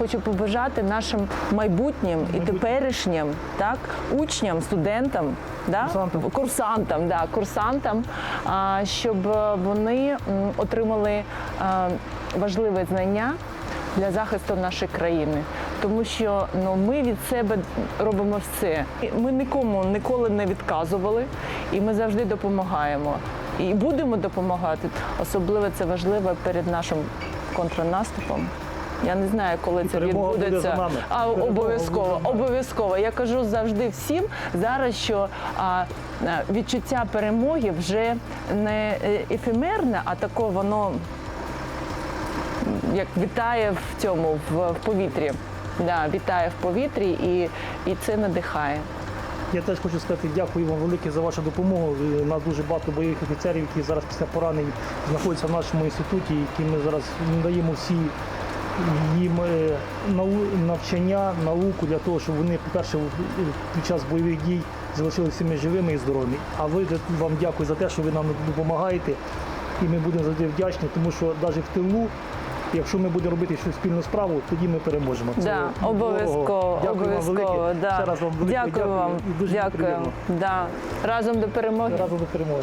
Хочу побажати нашим майбутнім і теперішнім так, учням, студентам, да? Курсантам. курсантам, да, курсантам а, щоб е, вони отримали е, важливе знання для захисту нашої країни. Тому що ну, ми від себе робимо все. Ми нікому ніколи не відказували, і ми завжди допомагаємо. І будемо допомагати. Особливо це важливо перед нашим контрнаступом. Я не знаю, коли це перемога буде відбудеться. за нами. А Перемога обов'язково, буде за нами. обов'язково. Я кажу завжди всім зараз, що а, а, відчуття перемоги вже не е, ефемерне, а тако воно як вітає в цьому в, в повітрі. Да, вітає в повітрі і, і це надихає. Я теж хочу сказати дякую вам велике за вашу допомогу. У нас дуже багато бойових офіцерів, які зараз після поранень знаходяться в нашому інституті, які ми зараз надаємо всі їм навчання, науку для того, щоб вони, по-перше, під час бойових дій залишилися всіми живими і здоровими. А ви вам дякую за те, що ви нам допомагаєте. І ми будемо завжди вдячні, тому що навіть в тилу, якщо ми будемо робити щось спільну справу, тоді ми переможемо. Це Да, обов'язково, Дякую обов'язково. велике. Да. Ще раз вам велике дякую вам. і дуже Дякую. Да. Разом до перемоги. Разом до перемоги.